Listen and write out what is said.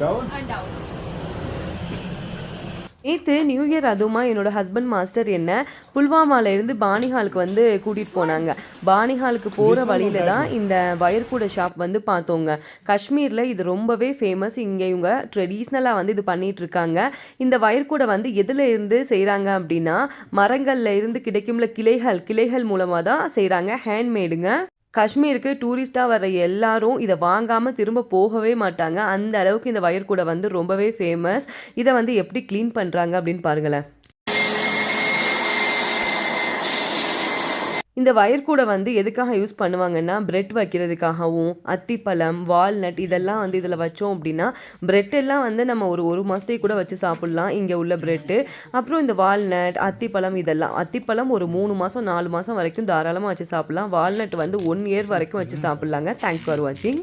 Down? And down. நேற்று new year அதுவுமா என்னோட ஹஸ்பண்ட் மாஸ்டர் என்ன புல்வாமால இருந்து பானிஹாலுக்கு வந்து கூட்டிகிட்டு போனாங்க. பானிஹாலுக்கு போகிற வழியில தான் இந்த வயர்கூட ஷாப் வந்து பார்த்தோங்க. காஷ்மீரில் இது ரொம்பவே ஃபேமஸ் இங்கே இவங்க ட்ரெடிஷ்னலாக வந்து இது பண்ணிட்டு இருக்காங்க. இந்த வயர்கூடை வந்து எதில் இருந்து செய்கிறாங்க அப்படின்னா மரங்கள்ல இருந்து கிடைக்கும்ல கிளைகள் கிளைகள் மூலமாக தான் செய்கிறாங்க ஹேண்ட்மேடுங்க காஷ்மீருக்கு டூரிஸ்ட்டாக வர எல்லாரும் இதை வாங்காமல் திரும்ப போகவே மாட்டாங்க. அந்த அளவுக்கு இந்த வயர்கூடை வந்து ரொம்பவே ஃபேமஸ் இதை வந்து எப்படி க்ளீன் பண்ணுறாங்க அப்படின்னு பாருங்களேன். இந்த வயர்கூடை வந்து எதுக்காக யூஸ் பண்ணுவாங்கன்னா பிரெட் வைக்கிறதுக்காகவும் அத்திப்பழம் வால்நட் இதெல்லாம் வந்து இதில் வச்சோம் அப்படின்னா பிரெட் எல்லாம் வந்து நம்ம ஒரு ஒரு மாதத்துக்கு கூட வச்சு சாப்பிட்லாம். இங்கே உள்ள பிரெட்டு அப்புறம் இந்த வால்நட் அத்திப்பழம் இதெல்லாம். அத்திப்பழம் ஒரு மூணு மாதம் நாலு மாதம் வரைக்கும் தாராளமாக வச்சு சாப்பிட்லாம். வால்நட் வந்து ஒன் இயர் வரைக்கும் வச்சு சாப்பிட்லாங்க. தேங்க்ஸ் ஃபார் வாட்சிங்